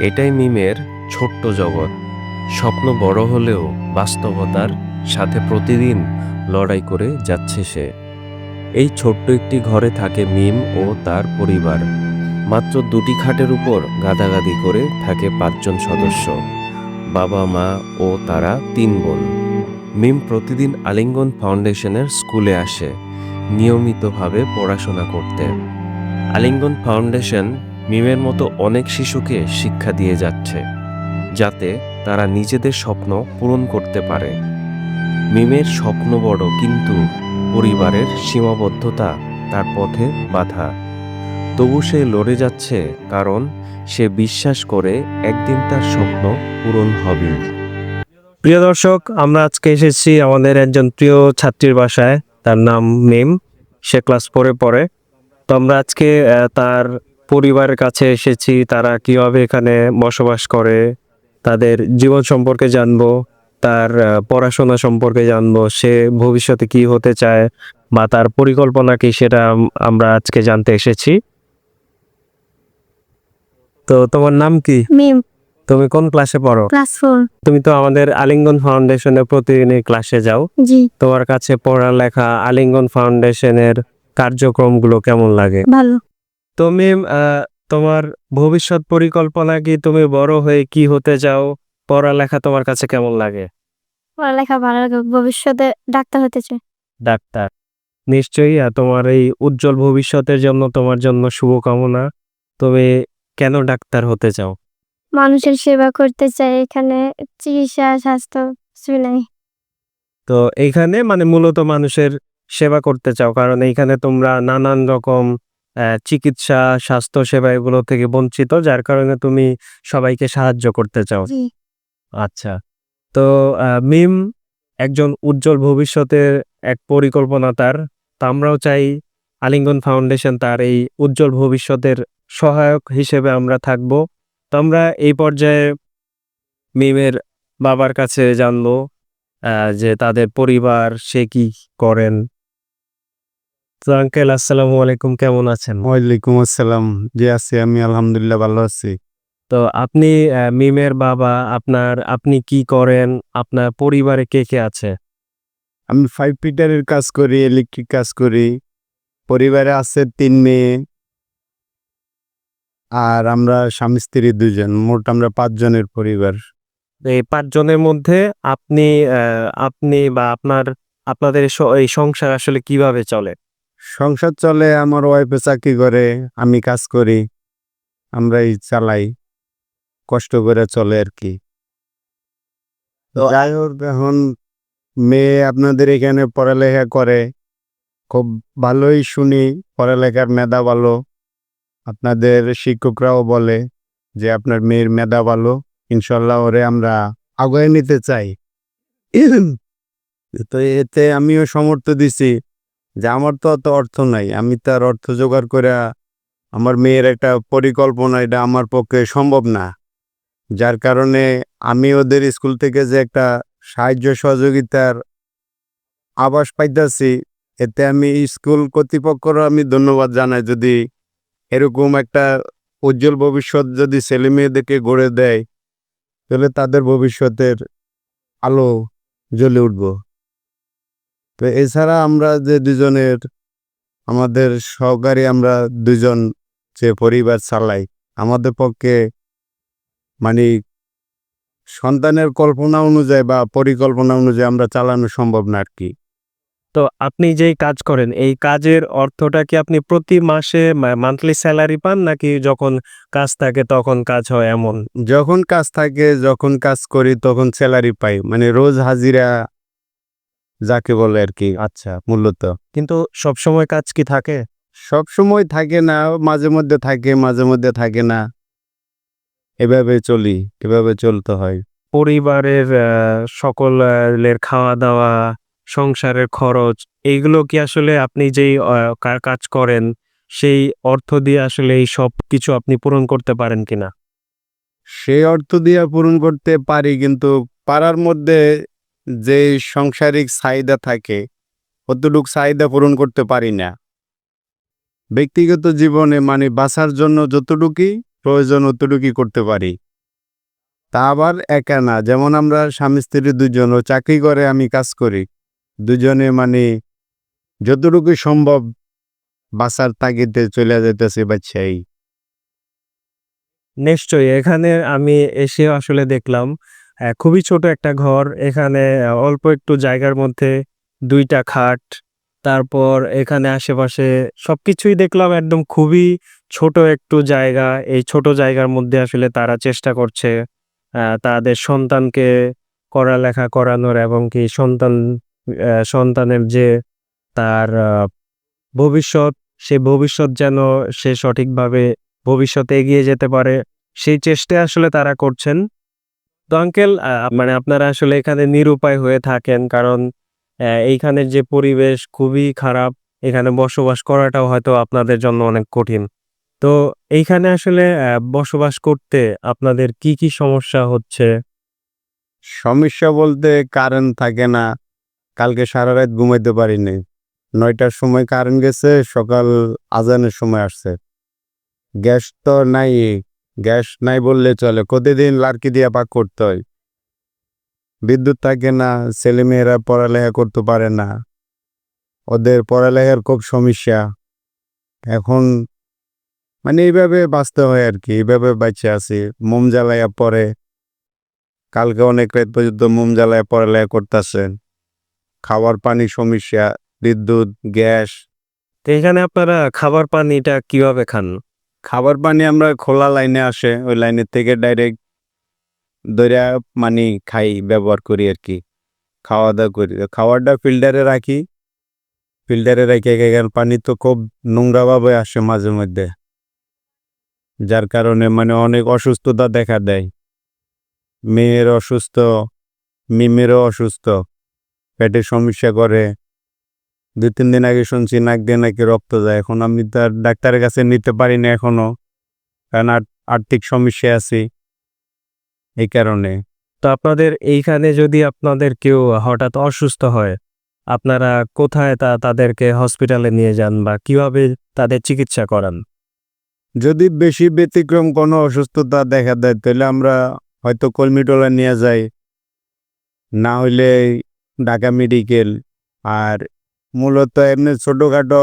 এটাই মিমের ছোট্ট জগৎ। স্বপ্ন বড় হলেও বাস্তবতার সাথে প্রতিদিন লড়াই করে যাচ্ছে সে। এই ছোট্ট একটি ঘরে থাকে মিম ও তার পরিবার। মাত্র দুটি খাটের উপর গাদাগাদি করে থাকে পাঁচজন সদস্য। বাবা, মা ও তারা তিন বোন। মিম প্রতিদিন আলিঙ্গন ফাউন্ডেশনের স্কুলে আসে, নিয়মিতভাবে পড়াশোনা করতে। আলিঙ্গন ফাউন্ডেশন মিমের মতো অনেক শিশুকে শিক্ষা দিয়ে যাচ্ছে, যাতে তারা নিজেদের স্বপ্ন পূরণ করতে পারে। মিমের স্বপ্ন বড়, কিন্তু পরিবারের সীমাবদ্ধতা তার পথে বাধা। তবু সে লড়ে যাচ্ছে, কারণ সে বিশ্বাস করে একদিন তার স্বপ্ন পূরণ হবে। প্রিয় দর্শক, আমরা আজকে এসেছি আমাদের একজন প্রিয় ছাত্রীর বাসায়। তার নাম মিম, সে ক্লাস ফোরে পড়ে। তো আমরা আজকে তার পরিবারের কাছে এসেছি তারা কীভাবে এখানে বসবাস করে তাদের জীবন সম্পর্কে জানব তার পড়াশোনা সম্পর্কে জানব সে ভবিষ্যতে কি হতে চায় বা তার পরিকল্পনা কি সেটা আমরা আজকে জানতে এসেছি। তো তোমার নাম কি? মিম। তুমি কোন ক্লাসে পড়ো? ক্লাস তুমি তো আমাদের আলিঙ্গন ফাউন্ডেশনে প্রতিদিনই ক্লাসে যাও। জি। তোমার কাছে পড়ালেখা আলিঙ্গন ফাউন্ডেশনের কার্যক্রমগুলো কেমন লাগে? ভালো। তুমি তোমার ভবিষ্যৎ পরিকল্পনা কি? তুমি বড় হয়ে কি হতে চাও? পড়ালেখা তোমার কাছে কেমন লাগে? পড়ালেখা ভালো লাগে ভবিষ্যতে ডাক্তার হতে চাই। ডাক্তার। নিশ্চয়ই আর তোমার এই উজ্জ্বল ভবিষ্যতের জন্য তোমার জন্য শুভকামনা। তুমি কেন ডাক্তার হতে চাও? মানুষের সেবা করতে চাই এখানে চিকিৎসা স্বাস্থ্য কিছুই নাই। তো এইখানে মানে মূলত মানুষের সেবা করতে চাও কারণ এইখানে তোমরা নানান রকম চিকিৎসা স্বাস্থ্য সেবা এগুলো থেকে বঞ্চিত যার কারণে তুমি সবাইকে সাহায্য করতে চাও। আচ্ছা। তো মিম একজন উজ্জ্বল ভবিষ্যতের এক পরিকল্পনা তার তো আমরাও চাই আলিঙ্গন ফাউন্ডেশন তার এই উজ্জ্বল ভবিষ্যতের সহায়ক হিসেবে আমরা থাকব। তো আমরা এই পর্যায়ে মিমের বাবার কাছে আহ, যে তাদের পরিবার সে কি করেন। আঙ্কেল আসসালামু আলাইকুম কেমন আছেন? ওয়ালাইকুম আসসালাম। জি আছি। আমি আলহামদুলিল্লাহ ভালো আছি। তো আপনি মিমের বাবা আপনার আপনি কি করেন? আপনার পরিবারে কে কে আছে? আমি ফাইভ পিটারের কাজ করি ইলেকট্রিক কাজ করি। পরিবারে আছে তিন মেয়ে। আর আমরা স্বামী স্ত্রী দুজন মোট আমরা পাঁচজনের পরিবার। এই পাঁচজনের মধ্যে আপনি আপনি বা আপনার আপনাদের এই সংসার আসলে কীভাবে চলে? সংসার চলে আমার ওয়াইফে চাকরি করে আমি কাজ করি আমরাই চালাই কষ্ট করে চলে আর কি। যাই হোক এখন মেয়ে আপনাদের এখানে পড়ালেখা করে খুব ভালোই শুনি পড়ালেখার মেধা ভালো। আপনাদের শিক্ষকরাও বলে যে আপনার মেয়ের মেধা ভালো ইনশাল্লাহ ওরে আমরা আগুয়ে নিতে চাই। তো এতে আমিও সমর্থ দিছি। যে আমার তো অত অর্থ নাই। আমি তার অর্থ জোগাড় করে আমার মেয়ের একটা পরিকল্পনা এটা আমার পক্ষে সম্ভব না। যার কারণে আমি ওদের স্কুল থেকে যে একটা সাহায্য সহযোগিতার আবাস পাইতেছি, এতে আমি স্কুল কর্তৃপক্ষরও আমি ধন্যবাদ জানাই। যদি এরকম একটা উজ্জ্বল ভবিষ্যৎ যদি ছেলে মেয়েদেরকে গড়ে দেয়, তাহলে তাদের ভবিষ্যতের আলো জ্বলে উঠব। তো এছাড়া আমরা যে দুজনের আমাদের সহকারী আমরা দুজন যে পরিবার চালাই আমাদের পক্ষে মানে সন্তানের কল্পনা অনুযায়ী বা পরিকল্পনা অনুযায়ী আমরা চালানো সম্ভব না আর কি। তো আপনি যেই কাজ করেন এই কাজের অর্থটা কি আপনি প্রতি মাসে মান্থলি স্যালারি পান নাকি যখন কাজ থাকে তখন কাজ হয় এমন? যখন কাজ থাকে যখন কাজ করি তখন স্যালারি পাই মানে রোজ হাজিরা যাকে বলে আর কি আচ্ছা মূলত। কিন্তু সব সময় কাজ কি থাকে? সব সময় থাকে না মাঝে মধ্যে থাকে মাঝে মধ্যে থাকে না। এভাবে চলি এভাবে চলতে হয়। পরিবারের সকলের খাওয়া দাওয়া সংসারের খরচ এইগুলো কি আসলে আপনি যেই কাজ করেন সেই অর্থ দিয়ে আসলে এই সব কিছু আপনি পূরণ করতে পারেন কিনা? সেই অর্থ দিয়ে পূরণ করতে পারি কিন্তু পাড়ার মধ্যে যে সাংসারিক চাহিদা থাকে, অতটুকু চাহিদা পূরণ করতে পারি না। ব্যক্তিগত জীবনে মানে বাঁচার জন্য যতটুকুই প্রয়োজন, অতটুকুই করতে পারি। তা আবার একা না, যেমন আমরা স্বামী, স্ত্রী দুজন ও চাকরি করে আমি কাজ করি, দুজনে মানে যতটুকু সম্ভব বাসার তাগিদে চলে যেতেছে বাচ্চাই। নিশ্চয়ই, এখানে আমি এসে আসলে দেখলাম খুবই ছোট একটা ঘর। এখানে অল্প একটু জায়গার মধ্যে দুইটা খাট। তারপর এখানে আশেপাশে সবকিছুই দেখলাম একদম খুবই ছোট একটু জায়গা। এই ছোট জায়গার মধ্যে আসলে তারা চেষ্টা করছে তাদের সন্তানকে পড়ালেখা করানোর এবং কি সন্তান সন্তানের যে তার ভবিষ্যৎ, সে ভবিষ্যৎ যেন সে সঠিকভাবে ভবিষ্যতে এগিয়ে যেতে পারে, সেই চেষ্টা আসলে তারা করছেন। তো আঙ্কেল মানে আপনারা আসলে এখানে নিরুপায় হয়ে থাকেন কারণ এইখানের যে পরিবেশ খুবই খারাপ, এখানে বসবাস করাটাও হয়তো আপনাদের জন্য অনেক কঠিন। তো এইখানে আসলে বসবাস করতে আপনাদের কি কি সমস্যা হচ্ছে? সমস্যা বলতে কারেন্ট থাকে না। কালকে সারা রাত ঘুমাইতে পারিনি। নয়টার সময় কারেন্ট গেছে, সকাল আজানের সময় আসছে। গ্যাস তো নাই। গ্যাস নাই বললে চলে। প্রতিদিন লার্কি দিয়ে পাক করতে হয়। বিদ্যুৎ থাকে না, ছেলেমেয়েরা পড়ালেখা করতে পারে না। ওদের পড়ালেখার খুব সমস্যা। এখন মানে এইভাবে বাঁচতে হয় আর কি, এইভাবে বাচ্চা আছি। মোম জ্বালাইয়া পরে, কালকে অনেক রাত পর্যন্ত মোম জ্বালায় পড়ালেখা করতেছেন খাবার পানি সমস্যা, বিদ্যুৎ, গ্যাস। তো এখানে আপনারা খাবার পানিটা কীভাবে খান? খাবার পানি আমরা খোলা লাইনে আসে, ওই লাইনের থেকে ডাইরেক্ট দরিয়া পানি খাই, ব্যবহার করি আর কি। খাওয়া দাওয়া করি। খাবারটা ফিল্টারে রাখি। ফিল্টারে রেখে এখানে পানি তো খুব নোংরাভাবে আসে মাঝে মধ্যে। যার কারণে মানে অনেক অসুস্থতা দেখা দেয়। মেয়ের অসুস্থ, মিমেরও অসুস্থ। পেটের সমস্যা করে। দুই তিন দিন আগে শুনছি নাক দিয়ে নাকি রক্ত যায়। এখন আমি তার ডাক্তারের কাছে নিতে পারি না এখনও কারণ আর- আর্থিক সমস্যা আছি এই কারণে। তো আপনাদের এইখানে যদি আপনাদের কেউ হঠাৎ অসুস্থ হয় আপনারা কোথায় তা তাদেরকে হসপিটালে নিয়ে যান বা কীভাবে তাদের চিকিৎসা করান? যদি বেশি ব্যতিক্রম কোনো অসুস্থতা দেখা দেয় তাহলে আমরা হয়তো কলমিটোলা নিয়ে যাই। না হইলে ঢাকা মেডিকেল আর মূলত এমনি ছোটোখাটো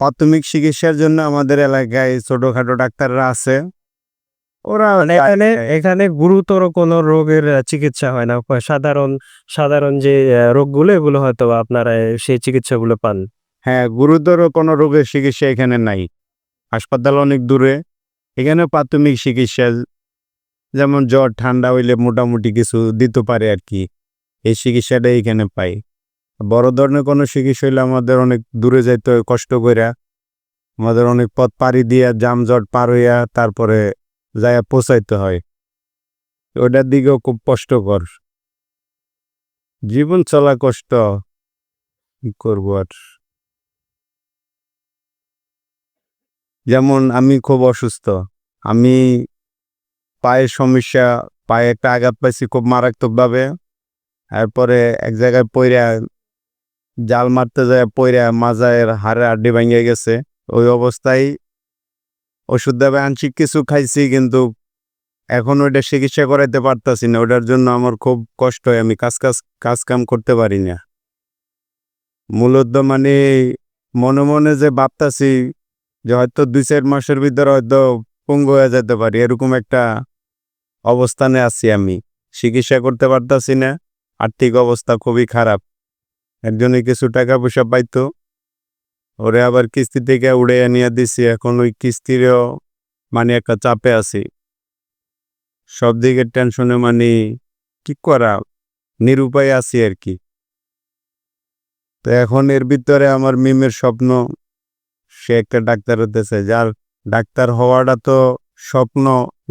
প্রাথমিক চিকিৎসার জন্য আমাদের এলাকায় ছোটোখাটো ডাক্তাররা আছে। ওরা মানে এখানে এখানে গুরুতর কোনো রোগের চিকিৎসা হয় না। সাধারণ সাধারণ যে রোগগুলো এগুলো হয়তো আপনারা সেই চিকিৎসাগুলো পান। হ্যাঁ গুরুতর কোনো রোগের চিকিৎসা এখানে নাই। হাসপাতাল অনেক দূরে। এখানে প্রাথমিক চিকিৎসা যেমন জ্বর ঠান্ডা হইলে মোটামুটি কিছু দিতে পারে আর কি। এই চিকিৎসাটা এখানে পাই বড় ধরনের কোনো চিকিৎসা হইলে আমাদের অনেক দূরে যাইতে হয় কষ্ট কইরা। আমাদের অনেক পথ পাড়ি দিয়া জামজট পার হইয়া তারপরে যাইয়া পৌঁছাইতে হয়। ওটার দিকেও খুব কষ্টকর। জীবন চলা কষ্ট করব আর? যেমন আমি খুব অসুস্থ, আমি পায়ের সমস্যা, পায়ে একটা আঘাত পাইছি খুব মারাত্মকভাবে। এরপরে এক জায়গায় পইরা জাল মারতে যায়, পইরা মাজায়ের হাড়ে আড্ডি ভেঙে গেছে। ওই অবস্থায় ওষুধ দেবে আংশিক কিছু খাইছি, কিন্তু এখন ওইটা চিকিৎসা করাইতে পারতাছি না। ওটার জন্য আমার খুব কষ্ট হয়, আমি কাজ কাজ কাজ কাম করতে পারি না। মূলত মানে মনে মনে যে ভাবতাছি যে হয়তো দুই চার মাসের ভিতরে হয়তো পঙ্গু হয়ে যেতে পারি, এরকম একটা অবস্থানে আছি আমি। চিকিৎসা করতে পারতাছি না, আর্থিক অবস্থা খুবই খারাপ। একজনে কিছু টাকা পয়সা পাইতো, ওরে আবার কিস্তি থেকে উড়ে নিয়ে দিছি। এখন ওই কিস্তিরও মানে একটা চাপে আছি। সব দিকের টেনশনে মানে কি করা? নিরুপায় আছি আর কি। তো এখন এর ভিতরে আমার মিমের স্বপ্ন, সে একটা ডাক্তার হতে চায় যার ডাক্তার হওয়াটা তো স্বপ্ন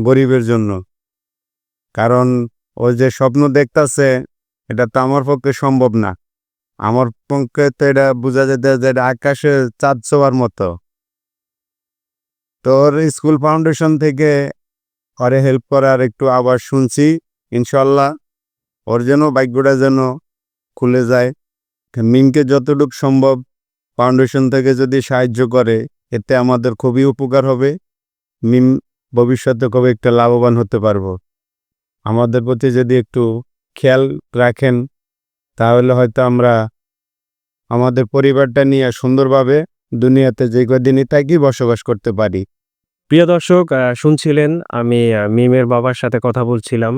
গরিবের জন্য। কারণ ও যে স্বপ্ন দেখতাছে, এটা তো আমার পক্ষে সম্ভব না। আমার পক্ষে তো এটা বোঝা যেতে যে এটা আকাশে চাঁদ ছোঁয়ার মতো তোর স্কুল ফাউন্ডেশন থেকে ওরে হেল্প করার একটু আবার শুনছি ইনশাল্লাহ ওর যেন ভাগ্যটা যেন খুলে যায় মিমকে যতটুকু সম্ভব ফাউন্ডেশন থেকে যদি সাহায্য করে এতে আমাদের খুবই উপকার হবে মিম ভবিষ্যতে খুব একটা লাভবান হতে পারব আমাদের প্রতি যদি একটু খেয়াল রাখেন তাহলে হয়তো আমরা আমাদের পরিবারটা নিয়ে সুন্দরভাবে দুনিয়াতে যে কদিনই থাকি বসবাস করতে পারি। প্রিয় দর্শক শুনছিলেন, আমি মিমের বাবার সাথে কথা বলছিলাম।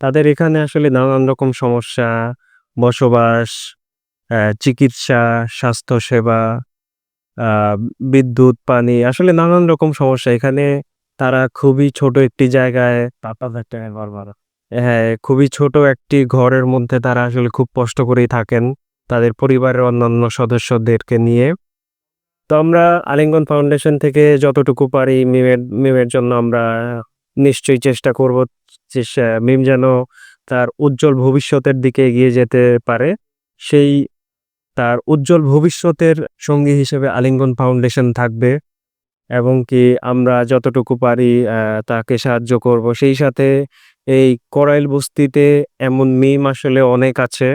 তাদের এখানে আসলে নানান রকম সমস্যা, বসবাস চিকিৎসা, স্বাস্থ্যসেবা বিদ্যুৎ, পানি, আসলে নানান রকম সমস্যা। এখানে তারা খুবই ছোট একটি জায়গায় হ্যাঁ খুবই ছোট একটি ঘরের মধ্যে তারা আসলে খুব কষ্ট করেই থাকেন তাদের পরিবারের অন্যান্য সদস্যদেরকে নিয়ে। তো আমরা আলিঙ্গন ফাউন্ডেশন থেকে যতটুকু পারি মিমের মিমের জন্য আমরা নিশ্চয়ই চেষ্টা করব মিম যেন তার উজ্জ্বল ভবিষ্যতের দিকে এগিয়ে যেতে পারে। সেই তার উজ্জ্বল ভবিষ্যতের সঙ্গী হিসেবে আলিঙ্গন ফাউন্ডেশন থাকবে। এবং কি আমরা যতটুকু পারি তাকে সাহায্য করব। সেই সাথে এই করাইল বস্তিতে এমন মিম আসলে অনেক আছে,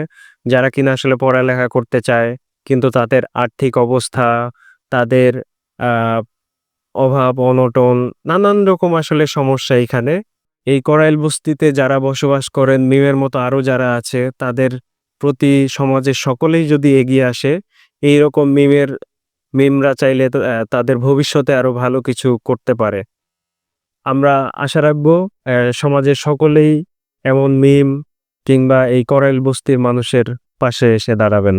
যারা কিনা আসলে পড়ালেখা করতে চায়, কিন্তু তাদের আর্থিক অবস্থা, তাদের অভাব, অনটন, নানান রকম আসলে সমস্যা এখানে। এই করাইল বস্তিতে যারা বসবাস করেন মিমের মতো আরও যারা আছে, তাদের প্রতি সমাজের সকলেই যদি এগিয়ে আসে এই রকম মিমের মিমরা চাইলে তাদের ভবিষ্যতে আরও ভালো কিছু করতে পারে। আমরা আশা রাখব সমাজের সকলেই এমন মিম কিংবা এই করাইল বস্তির মানুষের পাশে এসে দাঁড়াবেন।